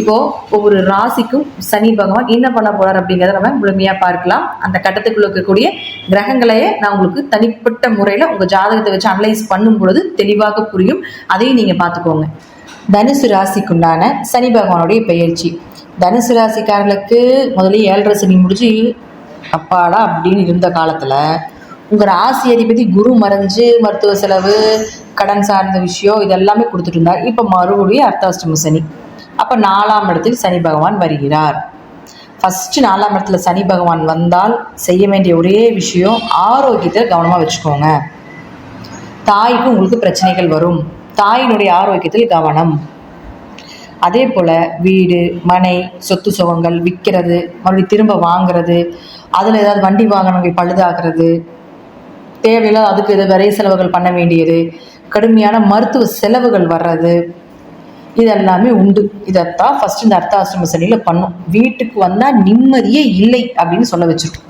இப்போ ஒவ்வொரு ராசிக்கும் சனி பகவான் என்ன பண்ண போறார் அப்படிங்கிறத நம்ம முழுமையா பார்க்கலாம். அந்த கட்டத்துக்குள்ள இருக்கக்கூடிய கிரகங்களையே நான் உங்களுக்கு தனிப்பட்ட முறையில உங்க ஜாதகத்தை வச்சு அனலைஸ் பண்ணும் பொழுது தெளிவாக புரியும். அதையும் நீங்க பார்த்துக்கோங்க. தனுசு ராசிக்குண்டான சனி பகவானுடைய பெயர்ச்சி. தனுசு ராசிக்காரர்களுக்கு முதல்ல ஏழரை சனி முடிஞ்சு அப்பாடா அப்படின்னு இருந்த காலத்துல உங்க ராசி அதிபதி குரு மறைஞ்சு மருத்துவ செலவு கடன் சார்ந்த விஷயம் இதெல்லாமே கொடுத்துட்டு இருந்தார். இப்போ மறுபடியும் அர்த்தாஷ்டம சனி. அப்போ நாலாம் இடத்தில் சனி பகவான் வருகிறார். ஃபஸ்ட்டு நாலாம் இடத்துல சனி பகவான் வந்தால் செய்ய வேண்டிய ஒரே விஷயம் ஆரோக்கியத்தை கவனமாக வச்சுக்கோங்க. தாய்க்கு உங்களுக்கு பிரச்சனைகள் வரும். தாயினுடைய ஆரோக்கியத்தில் கவனம். அதே போல் வீடு மனை சொத்து சுகங்கள் விற்கிறது மறுபடியும் திரும்ப வாங்குறது அதில் ஏதாவது வண்டி வாகனங்கள் பழுதாகிறது தேவையில்லாத அதுக்கு ஏதாவது விரை செலவுகள் பண்ண வேண்டியது கடுமையான மருத்துவ செலவுகள் வர்றது இதெல்லாமே உண்டு. இதைத்தான் ஃபர்ஸ்ட் இந்த அர்த்தாசிரம சனியில் பண்ணும். வீட்டுக்கு வந்தால் நிம்மதியே இல்லை அப்படின்னு சொல்ல வச்சுருக்கோம்.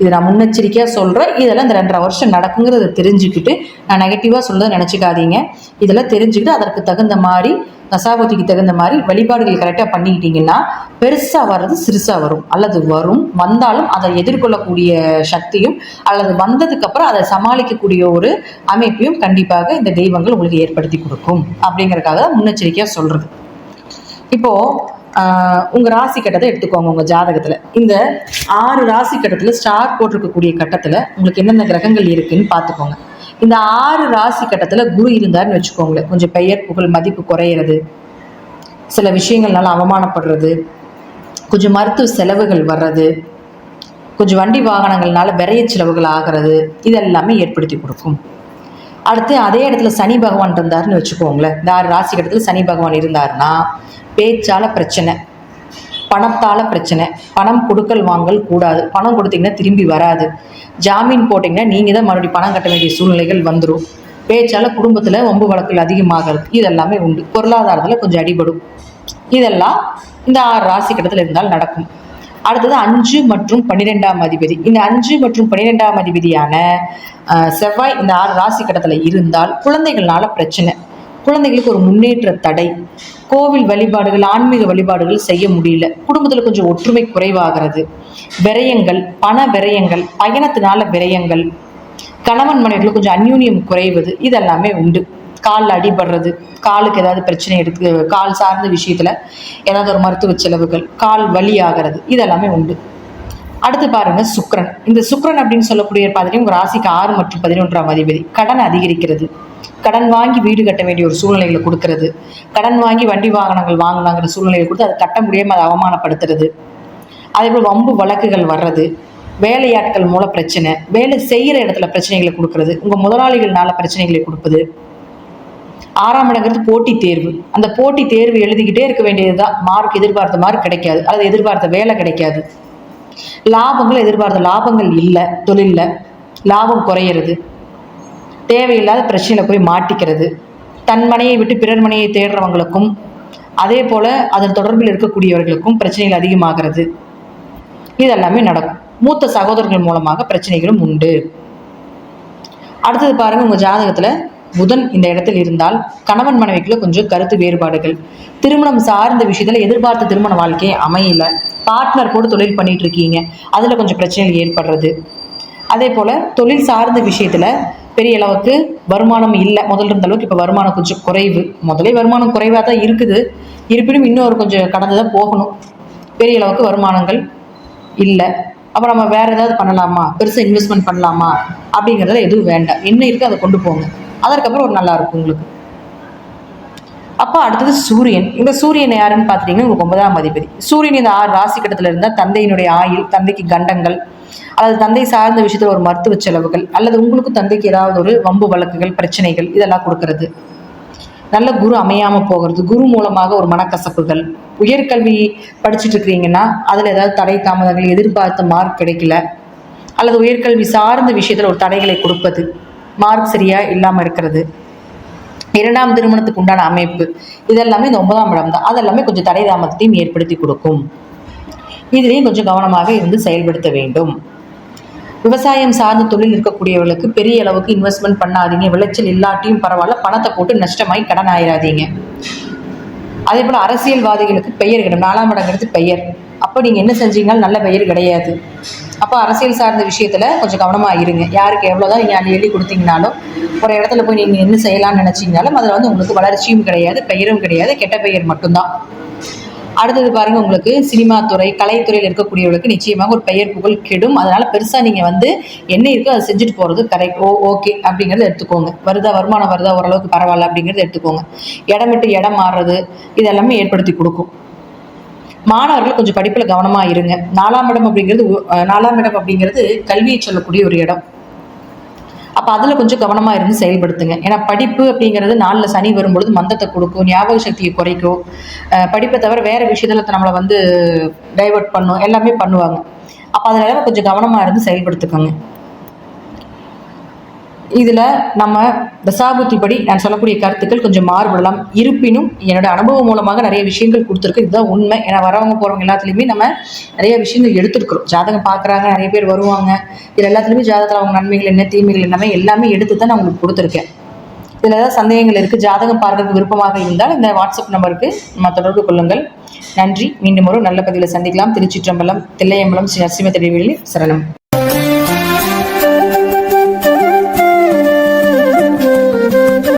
இது நான் முன்னெச்சரிக்கையாக சொல்கிறேன் இதெல்லாம் இந்த ரெண்டரை வருஷம் நடக்குங்கிறத தெரிஞ்சுக்கிட்டு நான் நெகட்டிவாக சொல்றதை நினச்சிக்காதீங்க. இதெல்லாம் தெரிஞ்சுக்கிட்டு அதற்கு தகுந்த மாதிரி தசாபதிக்கு தகுந்த மாதிரி வழிபாடுகள் கரெக்டாக பண்ணிக்கிட்டீங்கன்னா பெருசாக வர்றது சிறுசாக வரும். அல்லது வரும். வந்தாலும் அதை எதிர்கொள்ளக்கூடிய சக்தியும் அல்லது வந்ததுக்கப்புறம் அதை சமாளிக்கக்கூடிய ஒரு அமைப்பையும் கண்டிப்பாக இந்த தெய்வங்கள் உங்களுக்கு ஏற்படுத்தி கொடுக்கும். அப்படிங்கறதுக்காக தான் முன்னெச்சரிக்கையாக சொல்கிறது இப்போது உங்கள் ராசி கட்டத்தை எடுத்துக்கோங்க உங்கள் ஜாதகத்தில். இந்த ஆறு ராசி கட்டத்தில் ஸ்டார் போட்டிருக்கக்கூடிய கட்டத்தில் உங்களுக்கு என்னென்ன கிரகங்கள் இருக்குன்னு பார்த்துக்கோங்க. இந்த ஆறு ராசி கட்டத்தில் குரு இருந்தாருன்னு வச்சுக்கோங்களேன். கொஞ்சம் பெயர் புகழ் மதிப்பு குறையிறது. சில விஷயங்கள்னால அவமானப்படுறது. கொஞ்சம் மருத்துவ செலவுகள் வர்றது. கொஞ்சம் வண்டி வாகனங்கள்னால விரைய செலவுகள் ஆகிறது. இதெல்லாமே ஏற்படுத்தி கொடுக்கும். அடுத்து அதே இடத்துல சனி பகவான் இருந்தாருன்னு வச்சுக்கோங்களேன். இந்த ஆறு ராசி இடத்துல சனி பகவான் இருந்தாருன்னா பேச்சால பிரச்சனை பணத்தால பிரச்சனை பணம் கொடுக்கல் வாங்கல் கூடாது. பணம் கொடுத்தீங்கன்னா திரும்பி வராது. ஜாமீன் போட்டிங்கன்னா நீங்கள் தான் மறுபடியும் பணம் கட்ட வேண்டிய சூழ்நிலைகள் வந்துடும் பேச்சால குடும்பத்தில் ஒம்பு வழக்குகள் அதிகமாகிறது இதெல்லாமே உண்டு. பொருளாதாரத்தில் கொஞ்சம் அடிபடும். இதெல்லாம் இந்த ஆறு ராசி கட்டத்தில் இருந்தால் நடக்கும். அடுத்தது அஞ்சு மற்றும் பன்னிரெண்டாம் அதிபதி. இந்த அஞ்சு மற்றும் பன்னிரெண்டாம் அதிபதியான செவ்வாய் இந்த ஆறு ராசி கட்டத்தில் இருந்தால் குழந்தைகள்னால பிரச்சனை. குழந்தைகளுக்கு ஒரு முன்னேற்ற தடை. கோவில் வழிபாடுகள் ஆன்மீக வழிபாடுகள் செய்ய முடியல. குடும்பத்தில் கொஞ்சம் ஒற்றுமை குறைவாகிறது. விரயங்கள் பண விரயங்கள் பயணத்தினால விரயங்கள் கணவன் மனைவிகளுக்கு கொஞ்சம் அந்யூன்யம் குறைவது இதெல்லாமே உண்டு. காலில் அடிபடுறது காலுக்கு ஏதாவது பிரச்சனை எடுத்து கால் சார்ந்த விஷயத்தில் ஏதாவது ஒரு மருத்துவ செலவுகள் கால் வலி ஆகிறது இதெல்லாமே உண்டு. அடுத்து பாருங்க சுக்ரன் இந்த சுக்ரன் அப்படின்னு சொல்லக்கூடிய பார்த்தீங்கன்னா உங்க ராசிக்கு ஆறு மற்றும் பதினொன்றாம் அதிபதி. கடன் அதிகரிக்கிறது. கடன் வாங்கி வீடு கட்ட வேண்டிய ஒரு சூழ்நிலைகளை கொடுக்கறது. கடன் வாங்கி வண்டி வாகனங்கள் வாங்கினாங்கிற சூழ்நிலையை கொடுத்து அதை கட்ட முடியாம அதை அவமானப்படுத்துறது. அதே போல் வம்பு வழக்குகள் வர்றது வேலையாட்கள் மூல பிரச்சனை வேலை செய்கிற இடத்துல பிரச்சனைகளை கொடுக்கறது உங்கள் முதலாளிகள்னால பிரச்சனைகளை கொடுப்பது ஆறாம் இடங்கிறது போட்டி தேர்வு. அந்த போட்டி தேர்வு எழுதிக்கிட்டே இருக்க வேண்டியதுதான். மார்க் எதிர்பார்த்த மார்க் கிடைக்காது. அல்லது எதிர்பார்த்த வேலை கிடைக்காது. லாபங்கள் எதிர்பார்த்த லாபங்கள் இல்லை தொழிலில். லாபம் குறையிறது. தேவையில்லாத பிரச்சனையில போய் மாட்டிக்கிறது. தன் மனையை விட்டு பிறர் மனையை தேடுறவங்களுக்கும் அதே போல் அதன் தொடர்பில் இருக்கக்கூடியவர்களுக்கும் பிரச்சனைகள் அதிகமாகிறது. இதெல்லாமே நடக்கும். மூத்த சகோதரர்கள் மூலமாக பிரச்சனைகளும் உண்டு. அடுத்தது பாருங்க உங்க ஜாதகத்துல புதன் இந்த இடத்தில் இருந்தால் கணவன் மனைவிக்குள்ள கொஞ்சம் கருத்து வேறுபாடுகள். திருமணம் சார்ந்த விஷயத்துல எதிர்பார்த்த திருமண வாழ்க்கை அமையல. பார்ட்னர் கூட தொழில் பண்ணிட்டு இருக்கீங்க. அதுல கொஞ்சம் பிரச்சனைகள் ஏற்படுறது. அதே போல தொழில் சார்ந்த விஷயத்துல பெரிய அளவுக்கு வருமானம் இல்லை. முதல்ல இருந்த அளவுக்கு இப்போ வருமானம் கொஞ்சம் குறைவு. முதலே வருமானம் குறைவாக தான் இருக்குது. இருப்பினும் இன்னும் ஒரு கொஞ்சம் கடந்து தான் போகணும். பெரிய அளவுக்கு வருமானங்கள் இல்லை. அப்போ நம்ம வேற ஏதாவது பண்ணலாமா? பெருசாக இன்வெஸ்ட்மெண்ட் பண்ணலாமா? அப்படிங்கிறதுல எதுவும் வேண்டாம். என்ன இருக்கு அதை கொண்டு போங்க. அதற்கப்புறம் ஒரு நல்லா இருக்கும் உங்களுக்கு. அப்போ அடுத்தது சூரியன். இந்த சூரியன் யாருன்னு பார்த்துட்டீங்கன்னா உங்களுக்கு ஒன்பதாம் அதிபதி. சூரியன் இந்த ஆறு ராசி கட்டத்தில் இருந்தால் தந்தையினுடைய ஆயுள் தந்தைக்கு கண்டங்கள் அல்லது தந்தை சார்ந்த விஷயத்தில் ஒரு மருத்துவ செலவுகள் அல்லது உங்களுக்கு தந்தைக்கு ஏதாவது ஒரு வம்பு வழக்குகள் பிரச்சனைகள் இதெல்லாம் கொடுக்கறது. நல்ல குரு அமையாமல் போகிறது. குரு மூலமாக ஒரு மனக்கசப்புகள். உயர்கல்வி படிச்சுட்டு இருக்கிறீங்கன்னா அதில் ஏதாவது தடை தாமதங்கள் எதிர்பார்த்த மார்க் கிடைக்கல அல்லது உயர்கல்வி சார்ந்த விஷயத்தில் ஒரு தடைகளை கொடுப்பது. மார்க் சரியா இல்லாமல் இருக்கிறது. இரண்டாம் திருமணத்துக்கு உண்டான அமைப்பு. இதெல்லாமே இந்த ஒன்பதாம் இடம் தான். அதெல்லாமே கொஞ்சம் தடை தாமதத்தையும் ஏற்படுத்தி கொடுக்கும். இதுலேயும் கொஞ்சம் கவனமாக இருந்து செயல்படுத்த வேண்டும். விவசாயம் சார்ந்த தொழில் இருக்கக்கூடியவர்களுக்கு பெரிய அளவுக்கு இன்வெஸ்ட்மெண்ட் பண்ணாதீங்க. விளைச்சல் இல்லாட்டியும் பரவாயில்ல. பணத்தை போட்டு நஷ்டமாய் கடன் ஆயிடாதீங்க அதே போல் அரசியல்வாதிகளுக்கு பெயர் கிடையாது நாலாம் இடங்கிறது பெயர். அப்போ நீங்கள் என்ன செஞ்சீங்கனாலும் நல்ல பெயர் கிடையாது. அப்போ அரசியல் சார்ந்த விஷயத்தில் கொஞ்சம் கவனமாக இருங்க. யாருக்கு எவ்வளோதான் நீங்கள் அள்ளி எழுதி கொடுத்தீங்கனாலும் ஒரு இடத்துல போய் நீங்கள் என்ன செய்யலாம்னு நினச்சிங்கனாலும் அதில் வந்து உங்களுக்கு வளர்ச்சியும் கிடையாது பெயரும் கிடையாது கெட்ட பெயர் மட்டும்தான். அடுத்தது பாருங்கள் உங்களுக்கு சினிமா துறை கலைத்துறையில் இருக்கக்கூடியவர்களுக்கு நிச்சயமாக ஒரு பெயர் புகழ் கெடும். அதனால் பெருசாக நீங்கள் வந்து என்ன இருக்கோ அதை செஞ்சுட்டு போகிறது கரெக்ட் ஓ ஓகே அப்படிங்கிறத எடுத்துக்கோங்க. வருதா வருமானம் வருதா ஓரளவுக்கு பரவாயில்ல அப்படிங்கிறத எடுத்துக்கோங்க. இடம் விட்டு இடம் மாறுறது இதெல்லாமே ஏற்படுத்தி கொடுக்கும். மாணவர்கள் கொஞ்சம் படிப்பில் கவனமாக இருங்க. நாலாம் இடம் அப்படிங்கிறது உ- நாலாம் இடம் அப்படிங்கிறது கல்வியை சொல்லக்கூடிய ஒரு இடம். அப்போ அதில் கொஞ்சம் கவனமாக இருந்து செயல்படுத்துங்க. ஏன்னா படிப்பு அப்படிங்கிறது நாளில் சனி வரும்பொழுது மந்தத்தை கொடுக்கும் ஞாபக சக்தியை குறைக்கும். படிப்பை தவிர வேறு விஷயத்தில் நம்மளை வந்து டைவர்ட் பண்ணும். எல்லாமே பண்ணுவாங்க. அப்போ அதில் கொஞ்சம் கவனமாக இருந்து செயல்படுத்துக்கோங்க. இதில் நம்ம தசாபுத்தி படி நான் சொல்லக்கூடிய கருத்துக்கள் கொஞ்சம் மாறுபடலாம். இருப்பினும் என்னோட அனுபவம் மூலமாக நிறைய விஷயங்கள் கொடுத்துருக்கு. இதுதான் உண்மை. ஏன்னா வரவங்க போகிறவங்க எல்லாத்துலேயுமே நம்ம நிறைய விஷயங்கள் எடுத்துருக்குறோம். ஜாதகம் பார்க்குறாங்க நிறைய பேர் வருவாங்க. இதில் எல்லாத்துலேயுமே ஜாதகத்தில் அவங்க நன்மைகள் என்ன தீமைகள் எல்லாமே எல்லாமே எடுத்து தான் நான் உங்களுக்கு கொடுத்துருக்கேன். இதில் ஏதாவது சந்தேகங்கள் இருக்குது ஜாதகம் பார்க்கறதுக்கு விருப்பமாக இருந்தால் இந்த வாட்ஸ்அப் நம்பருக்கு நம்ம தொடர்பு கொள்ளுங்கள். நன்றி. மீண்டும் ஒரு நல்ல பதிவில் சந்திக்கலாம். திருச்சிற்றம்பலம் தில்லையம்பலம் ஸ்ரீ நரசிம்ம திருவிழி சரணம்.